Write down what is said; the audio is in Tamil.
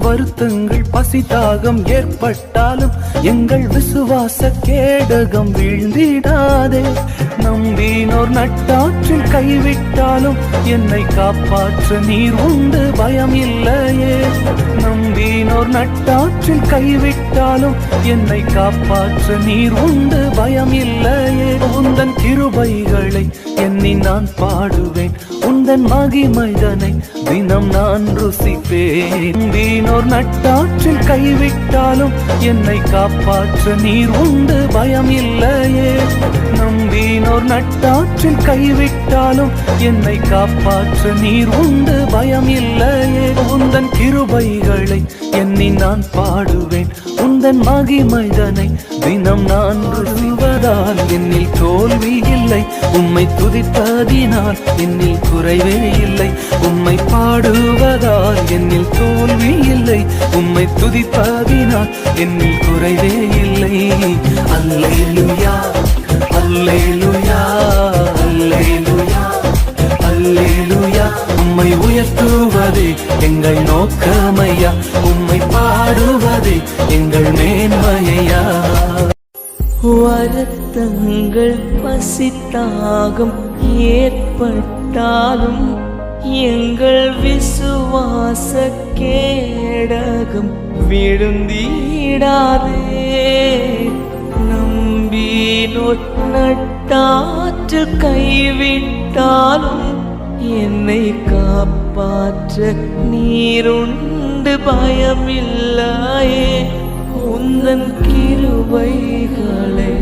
வருத்தங்கள் பசி தாகம் ஏற்பட்டாலும் எங்கள் விசுவாச கேடகம் வீழ்ந்திடாதே. நம்பினோர் நட்டாற்றில் கைவிட்டாலும் என்னை காப்பாற்ற நீர் உண்டு பயம் இல்லையே. நம்பினோர் நட்டாற்றில் கைவிட்டாலும் என்னை காப்பாற்ற நீர் உண்டு பயம் இல்லையே. உந்தன் கிருபைகளை எண்ணி நான் பாடுவேன். உந்தன் மகிமைதனை தினம் நான் ருசிப்பேன். வீணோர் நட்டாற்றில் கைவிட்டாலும் என்னை காப்பாற்ற நீர் உண்டு பயம் இல்லையே. நம்பினோர் நட்டாற்றில் கைவிட்டாலும் என்னை காப்பாற்ற நீர் உண்டு பயம் இல்லையே. உந்தன் கிருபைகளை எண்ணி நான் பாடுவேன். உந்தன் மகிமைதனை தினம் நான் ருசிவதால் என்னில் தோல்வி இல்லை. உம்மை துதிப்பதினால் என்னில் குறைவே இல்லை. உம்மை பாடுவதால் என்னில் தோல்வி இல்லை. உம்மை துதிப்பதினால் என்னில் குறைவே இல்லை. அல்லேலுயா அல்லேலுயா அல்லேலுயா அல்லேலுயா. உம்மை உயர்த்து பாடுவது எங்கள் நோக்கமையா உம்மை பாடுவது எங்கள் மேன்மையா. வருத்தங்கள் பசித்தாகம் ஏற்பட்டாலும் எங்கள் விசுவாச கேடகம் விழுந்தீடாதே. நம்பினோர் நட்டாற்று கைவிட்டாலும் என்னை காப்பாற்ற நீருண்டு பயமில்லாயே. உந்தன் கிருபைகளை.